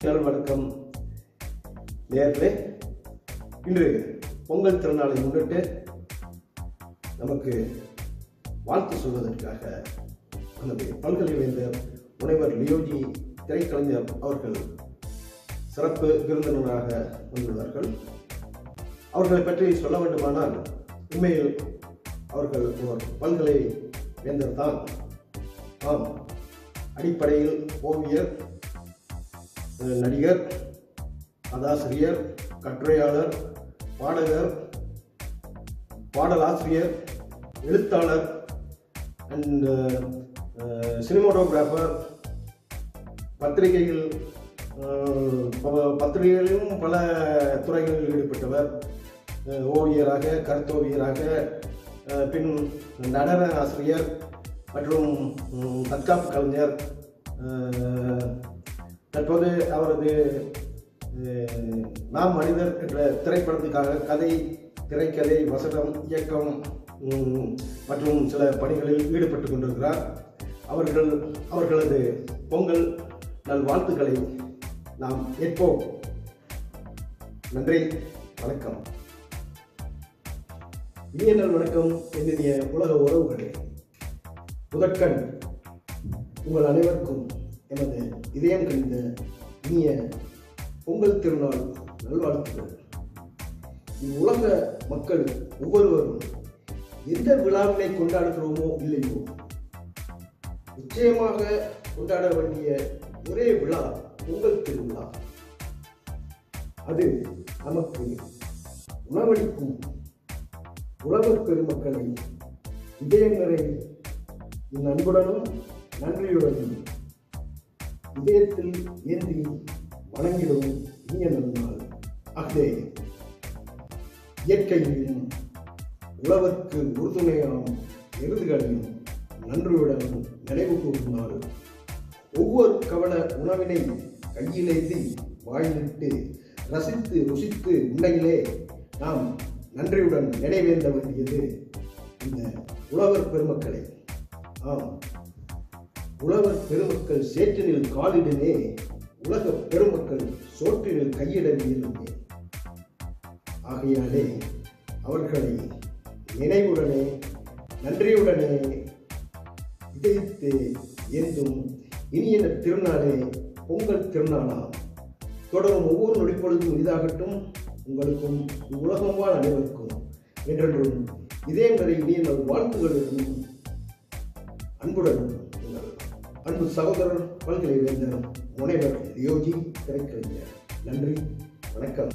எல்லாரும் வணக்கம். நேர்களே இன்று பொங்கல் திருநாளை முன்னிட்டு நமக்கு வாழ்த்து சொல்வதற்காக நமது பல்கலைவேந்தர் முனைவர் லியோஜி திரைக்கலைஞர் அவர்கள் சிறப்பு விருந்தினராக வந்துள்ளார்கள். அவர்களை பற்றி சொல்ல வேண்டுமானால் உண்மையில் அவர்கள் ஒரு பல்கலை வேந்தர் தான் ஆம் அடிப்படையில் ஓவியர் நடிகர் கதாசிரியர் கட்டுரையாளர் பாடகர் பாடலாசிரியர் எழுத்தாளர் அண்ட் சினிமாட்டோகிராஃபர் பத்திரிகைகள் பத்திரிகைகளிலும் பல துறைகளில் ஈடுபட்டவர். ஓவியராக கருத்தோவியராக பின் நடன ஆசிரியர் மற்றும் தற்காப்பு கலைஞர் தற்போது அவரது நாம் மனிதர் என்ற திரைப்படத்துக்காக கதை திரைக்கதை வசனம் இயக்கம் மற்றும் சில பணிகளில் ஈடுபட்டு கொண்டிருக்கிறார். அவர்கள் அவர்களது பொங்கல் நல்வாழ்த்துக்களை நாம் ஏற்போம் நன்றி வணக்கம். இனிய நல் வணக்கம் என்னுடைய உலக உறவுகளே. முதற்கண் உங்கள் அனைவருக்கும் எனது இதயம் கழிந்த இனிய பொங்கல் திருநாள் நல்வாழ்த்துக்கள். இவ்வுலக மக்கள் ஒவ்வொருவரும் எந்த விழாவினை கொண்டாடுகிறோமோ இல்லையோ நிச்சயமாக கொண்டாட வேண்டிய ஒரே விழா பொங்கல் திருவிழா. அது நமக்கு உணவளிக்கும் உழவர் பெருமக்களை இதயம் நிறை என் அன்புடனும் நன்றியுடனும் இதயத்தில் ஏந்தி வணங்கிடும் இனிய நன்னாள் அகலே. இயற்கையையும் உழவர்க்கு உறுதுணையாம் எருதுகளையும் நன்றியுடன் நினைவு கூறும் ஒவ்வொரு கவல உணவினை கையிலேந்தி வாயிலிட்டு ரசித்து ருசித்து உண்டையிலே நாம் நன்றியுடன் நினைவேந்த வேண்டியது இந்த உழவர் பெருமக்களை. ஆம். உழவர் பெருமக்கள் சேற்றினில் காலிடனே உலக பெருமக்கள் சோற்றினில் கையிட இயலுமே ஆகையாலே அவர்களை நினைவுடனே நன்றியுடனே இதயத்து ஏந்தும் இனியன திருநாளே பொங்கல் திருநாளாம். தொடரும் ஒவ்வொரு நொடிப்பொழுதும் இதாகட்டும் உங்களுக்கும் உலகம் வாழ் அனைவருக்கும் என்றென்றும் இதே முறை இனிய நல் வாழ்த்துகளுடன் அன்புடன் அன்பு சகோதரர் பல்கலை வேந்தர் முனைவர் யோகி திரைக்கலைஞர். நன்றி வணக்கம்.